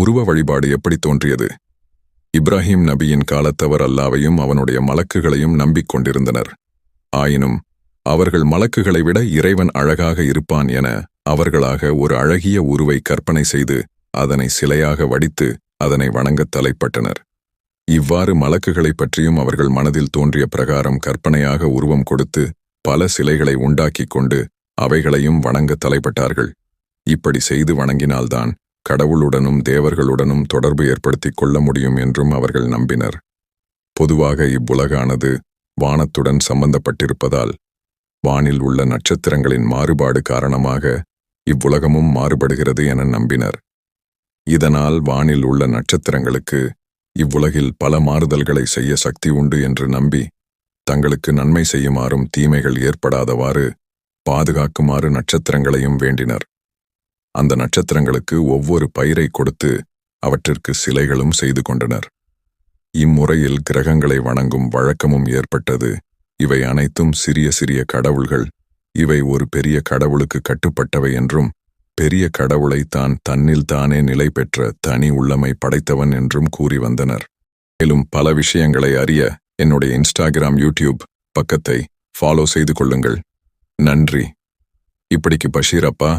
உருவ வழிபாடு எப்படி தோன்றியது? இப்ராஹிம் நபியின் காலத்தவர் அல்லாவையும் அவனுடைய மலக்குகளையும் நம்பிக்கொண்டிருந்தனர் ஆயினும் அவர்கள் மலக்குகளை விட இறைவன் அழகாக இருப்பான் என அவர்களாக ஒரு அழகிய உருவை கற்பனை செய்து அதனை சிலையாக வடித்து அதனை வணங்கத் தலைப்பட்டனர். இவ்வாறு மலக்குகளைப் பற்றியும் அவர்கள் மனதில் தோன்றிய பிரகாரம் கற்பனையாக உருவம் கொடுத்து பல சிலைகளை உண்டாக்கிக் கொண்டு அவைகளையும் வணங்கத் தலைப்பட்டார்கள். இப்படி செய்து வணங்கினால்தான் கடவுளுடனும் தேவர்களுடனும் தொடர்பு ஏற்படுத்திக் கொள்ள முடியும் என்றும் அவர்கள் நம்பினர். பொதுவாக இவ்வுலகானது வானத்துடன் சம்பந்தப்பட்டிருப்பதால் வானில் உள்ள நட்சத்திரங்களின் மாறுபாடு காரணமாக இவ்வுலகமும் மாறுபடுகிறது என நம்பினர். இதனால் வானில் உள்ள நட்சத்திரங்களுக்கு இவ்வுலகில் பல மாறுதல்களை செய்ய சக்தி உண்டு என்று நம்பி தங்களுக்கு நன்மை செய்யுமாறும் தீமைகள் ஏற்படாதவாறு பாதுகாக்குமாறு நட்சத்திரங்களையும் வேண்டினர். அந்த நட்சத்திரங்களுக்கு ஒவ்வொரு பயிரை கொடுத்து அவற்றிற்கு சிலைகளும் செய்து கொண்டனர். இம்முறையில் கிரகங்களை வணங்கும் வழக்கமும் ஏற்பட்டது. இவை அனைத்தும் சிறிய சிறிய கடவுள்கள். இவை ஒரு பெரிய கடவுளுக்கு கட்டுப்பட்டவை என்றும் பெரிய கடவுளை தான் தன்னில் தானே நிலை பெற்ற தனி உள்ளமை படைத்தவன் என்றும் கூறி வந்தனர். மேலும் பல விஷயங்களை அறிய என்னுடைய இன்ஸ்டாகிராம் யூடியூப் பக்கத்தை ஃபாலோ செய்து கொள்ளுங்கள். நன்றி. இப்படிக்கு பஷீர் அப்பா